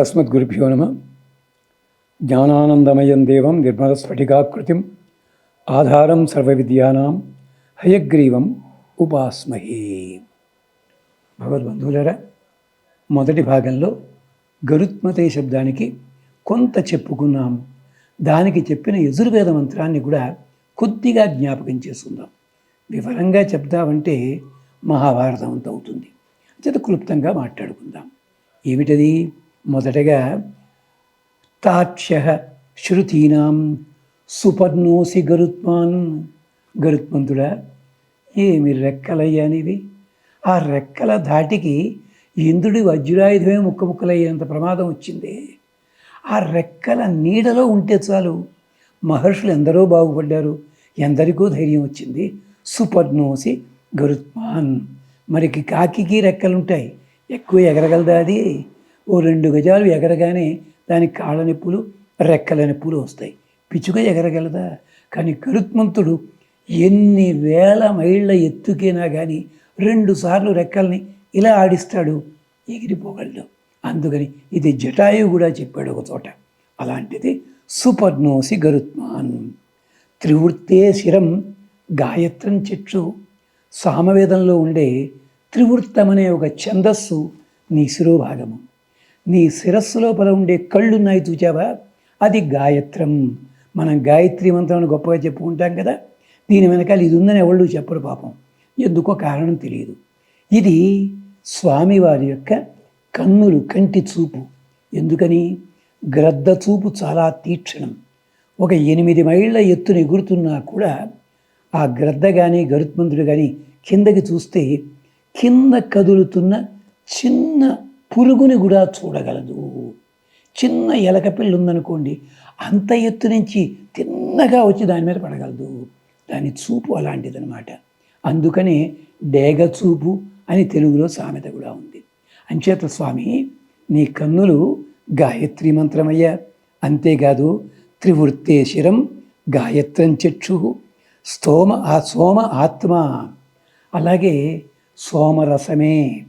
అస్మద్గురుభ్యో నమ. జ్ఞానానందమయం దేవం నిర్మలస్ఫటికాకృతిం ఆధారం సర్వవిద్యానాం. హయగ్రీవం ఉపాస్మహే. భగవద్బంధువులరా మొదటి భాగంలో గరుత్మతే శబ్దానికి కొంత చెప్పుకున్నాం. దానికి చెప్పిన యజుర్వేద మంత్రాన్ని కూడా కొద్దిగా జ్ఞాపకం చేసుకుందాం. వివరంగా చెప్దామంటే మహాభారతం అంత అవుతుంది చేత క్లుప్తంగా మాట్లాడుకుందాం. ఏమిటది? మొదటగా తాక్ష శృతీనాం సుపర్ణోసి గరుత్మాన్. గరుత్మంతుడా ఏమి రెక్కలయ్యానివి? ఆ రెక్కల ధాటికి ఇంద్రుడి వజ్రాయుధమే ముక్క ముక్కలయ్యేంత ప్రమాదం వచ్చింది. ఆ రెక్కల నీడలో ఉంటే చాలు మహర్షులు ఎందరో బాగుపడ్డారు. ఎందరికో ధైర్యం వచ్చింది. సుపర్ణోసి గరుత్మాన్. మరికి కాకికి రెక్కలుంటాయి. ఎక్కువ ఎగరగలదా అది? ఓ రెండు గజాలు ఎగరగానే దానికి కాళ్ళ నొప్పులు రెక్కల నొప్పులు వస్తాయి. పిచ్చుక ఎగరగలదా? కానీ గరుత్మంతుడు ఎన్ని వేల మైళ్ళ ఎత్తుకైనా కానీ రెండుసార్లు రెక్కల్ని ఇలా ఆడిస్తాడు ఎగిరిపోగలడు. అందుకని ఇది జటాయు కూడా చెప్పాడు ఒక చోట. అలాంటిది సుపర్ణోసి గరుత్మాన్. త్రివృత్తే శిరం గాయత్రం చెట్టు సామవేదంలో ఉండే త్రివృత్తమనే ఒక ఛందస్సు నీ శిరోభాగము. నీ శిరస్సు లోపల ఉండే కళ్ళున్నాయి చూచావా? అది గాయత్రం. మనం గాయత్రి మంత్రాన్ని గొప్పగా చెప్పుకుంటాం కదా దీని వెనకాల ఇది ఉందని ఎవళ్ళు చెప్పరు పాపం. ఎందుకో కారణం తెలియదు. ఇది స్వామివారి యొక్క కన్నులు కంటి చూపు. ఎందుకని? గ్రద్ద చూపు చాలా తీక్షణం. ఒక ఎనిమిది మైళ్ళ ఎత్తున ఎగురుతున్నా కూడా ఆ గ్రద్ద కానీ గరుత్మంతుడు కానీ కిందకి చూస్తే కింద కదులుతున్న చిన్న పురుగుని కూడా చూడగలదు. చిన్న ఎలక పిల్ల ఉందనుకోండి అంత ఎత్తు నుంచి తిన్నగా వచ్చి దాని మీద పడగలదు. దాని చూపు అలాంటిదనమాట అందుకనే డేగ చూపు అని తెలుగులో సామెత కూడా ఉంది. అంచేత స్వామి నీ కన్నులు గాయత్రి మంత్రమయ్యా. అంతేకాదు త్రివృత్తేశిరం గాయత్రం చక్షు. స్తోమ ఆ సోమ ఆత్మ. అలాగే సోమరసమే.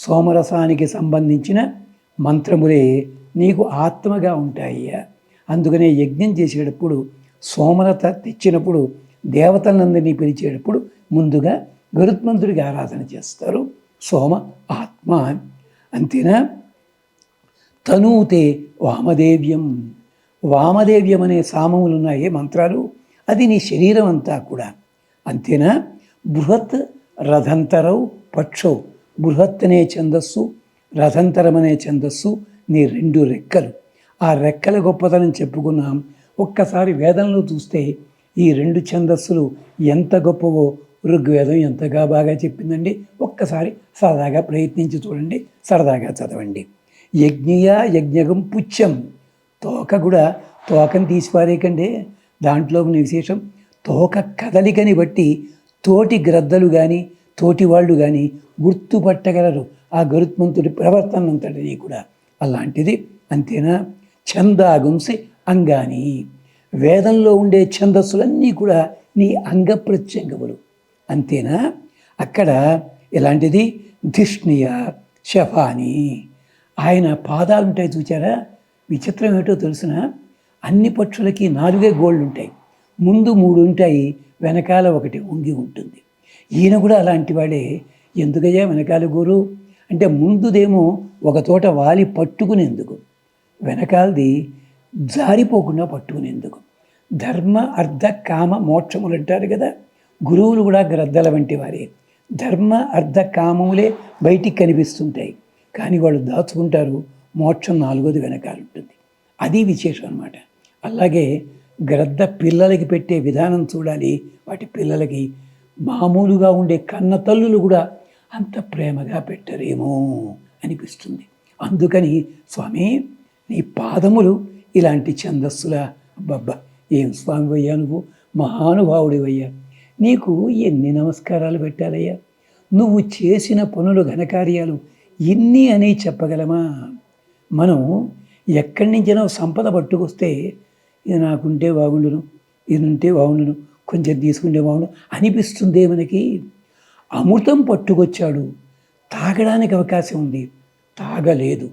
సోమరసానికి సంబంధించిన మంత్రములే నీకు ఆత్మగా ఉంటాయ్యా. అందుకనే యజ్ఞం చేసేటప్పుడు సోమరత తెచ్చినప్పుడు దేవతలందరినీ పిలిచేటప్పుడు ముందుగా గరుత్మంతుడికి ఆరాధన చేస్తారు. సోమ ఆత్మ అంతేనా? తనూతే వామదేవ్యం. వామదేవ్యం అనే సామములు ఉన్నాయి మంత్రాలు. అది నీ శరీరం అంతా కూడా. అంతేనా? బృహత్ రథంతరౌ పక్షౌ. బృహత్ అనే ఛందస్సు రథంతరమనే ఛందస్సు నీ రెండు రెక్కలు. ఆ రెక్కల గొప్పతనం చెప్పుకున్నాం. ఒక్కసారి వేదంలో చూస్తే ఈ రెండు ఛందస్సులు ఎంత గొప్పవో ఋగ్వేదం ఎంతగా బాగా చెప్పిందండి. ఒక్కసారి సరదాగా ప్రయత్నించి చూడండి. సరదాగా చదవండి. యజ్ఞయ యజ్ఞగం పుచ్చం. తోక కూడా తోకను తీసిపారేయకండి. దాంట్లో ఉన్న విశేషం తోక కదలికని బట్టి తోటి గ్రద్దలు కానీ తోటి వాళ్ళు కానీ గుర్తుపట్టగలరు. ఆ గరుత్మంతుడి ప్రవర్తన అంతటిది కూడా అలాంటిది. అంతేనా? ఛందాగుంసి అంగాని. వేదంలో ఉండే ఛందస్సులన్నీ కూడా నీ అంగ ప్రత్యంగములు అంతేనా? అక్కడ ఇలాంటిది ధిష్ణియ శఫాని. ఆయన పాదాలు ఉంటాయి చూచారా? విచిత్రం ఏమిటో తెలిసిన? అన్ని పక్షులకి నాలుగే గోళ్ళు ఉంటాయి ముందు మూడు ఉంటాయి వెనకాల ఒకటి ఉంగి ఉంటుంది. ఈయన కూడా అలాంటి వాడే. ఎందుకయ్యా వెనకాల గురు? అంటే ముందుదేమో ఒక తోట వాలి పట్టుకునేందుకు. వెనకాలది జారిపోకుండా పట్టుకునేందుకు. ధర్మ అర్ధ కామ మోక్షములు అంటారు కదా. గురువులు కూడా గ్రద్దల వంటి వారే. ధర్మ అర్ధ కామములే బయటికి కనిపిస్తుంటాయి. కానీ వాళ్ళు దాచుకుంటారు. మోక్షం నాలుగోది వెనకాల ఉంటుంది. అది విశేషం అనమాట అలాగే గ్రద్ద పిల్లలకి పెట్టే విధానం చూడాలి. వాటి పిల్లలకి మామూలుగా ఉండే కన్న తల్లులు కూడా అంత ప్రేమగా పెట్టరేమో అనిపిస్తుంది. అందుకని స్వామి నీ పాదములు ఇలాంటి ఛందస్సుల అబ్బబ్బా ఏం స్వామి అయ్యా నువ్వు? మహానుభావుడివయ్యా. నీకు ఎన్ని నమస్కారాలు పెట్టాలయ్యా? నువ్వు చేసిన పనులు ఘనకార్యాలు ఎన్ని అని చెప్పగలమా? మనం ఎక్కడి నుంచైనా సంపద పట్టుకొస్తే ఇది నాకుంటే బాగుండును ఇది ఉంటే బాగుండును కొంచెం తీసుకుంటే అనిపిస్తుందే మనకి. అమృతం పట్టుకొచ్చాడు. తాగడానికి అవకాశం ఉంది. తాగలేదు.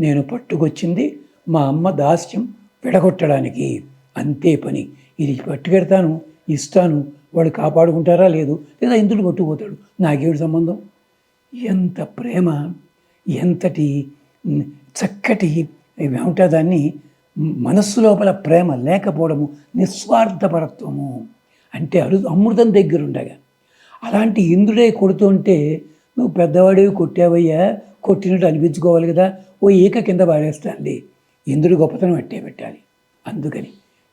నేను పట్టుకొచ్చింది మా అమ్మ దాస్యం విడగొట్టడానికి. అంతే పని. ఇది పట్టుకెడతాను ఇస్తాను. వాడు కాపాడుకుంటారా లేదు? లేదా ఇంద్రుడు కొట్టుకుపోతాడు నాకేడు సంబంధం? ఎంత ప్రేమ ఎంతటి చక్కటి ఏమంటా దాన్ని? మనస్సు లోపల ప్రేమ లేకపోవడము నిస్వార్థపరత్వము. అంటే అరు అమృతం దగ్గర ఉండగా. అలాంటి ఇంద్రుడే కొడుతుంటే నువ్వు పెద్దవాడివి కొట్టావయ్యా కొట్టినట్టు అనిపించుకోవాలి కదా ఓ ఏక కింద పాడేస్తాండి ఇంద్రుడు గొప్పతనం అట్టే పెట్టాలి. అందుకని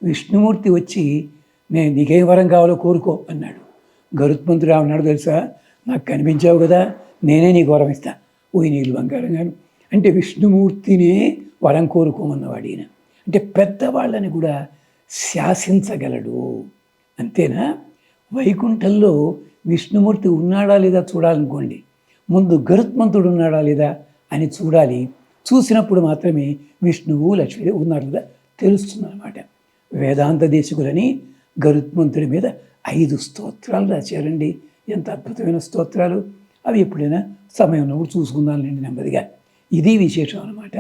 విష్ణుమూర్తి వచ్చి నేను నీకేం వరం కావాలో కోరుకో అన్నాడు. గరుత్మంతుడు అన్నాడు తెలుసా? నాకు కనిపించావు కదా నేనే నీకు వరం ఇస్తా. ఓ నీళ్ళు బంగారం గాను. అంటే విష్ణుమూర్తినే వరం కోరుకోమన్నవాడు ఈయన అంటే పెద్దవాళ్ళని కూడా శాసించగలడు. అంతేనా? వైకుంఠంలో విష్ణుమూర్తి ఉన్నాడా లేదా చూడాలనుకోండి. ముందు గరుత్మంతుడు ఉన్నాడా లేదా అని చూడాలి. చూసినప్పుడు మాత్రమే విష్ణువు లక్ష్మీ ఉన్నారు లేదా తెలుస్తుందన్నమాట. వేదాంత దేశకులని గరుత్మంతుడి మీద ఐదు స్తోత్రాలు రాశారండి. ఎంత అద్భుతమైన స్తోత్రాలు. అవి ఎప్పుడైనా సమయం ఉన్నప్పుడు చూసుకుందాంలేండి నెమ్మదిగా. ఇది విశేషం అనమాట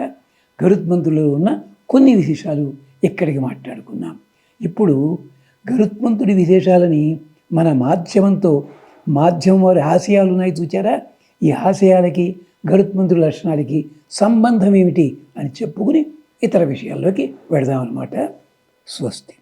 గరుత్మంతులో ఉన్న కొన్ని విశేషాలు ఇక్కడికి మాట్లాడుకున్నాం ఇప్పుడు గరుత్మంతుడి విశేషాలని మన మాధ్యమంతో మాధ్యమం వారి హాస్యాలు ఉన్నాయి చూచారా? ఈ హాస్యాలకి గరుత్మంతుడి లక్షణాలకి సంబంధం ఏమిటి అని చెప్పుకుని ఇతర విషయాల్లోకి వెళదామన్నమాట. స్వస్తి.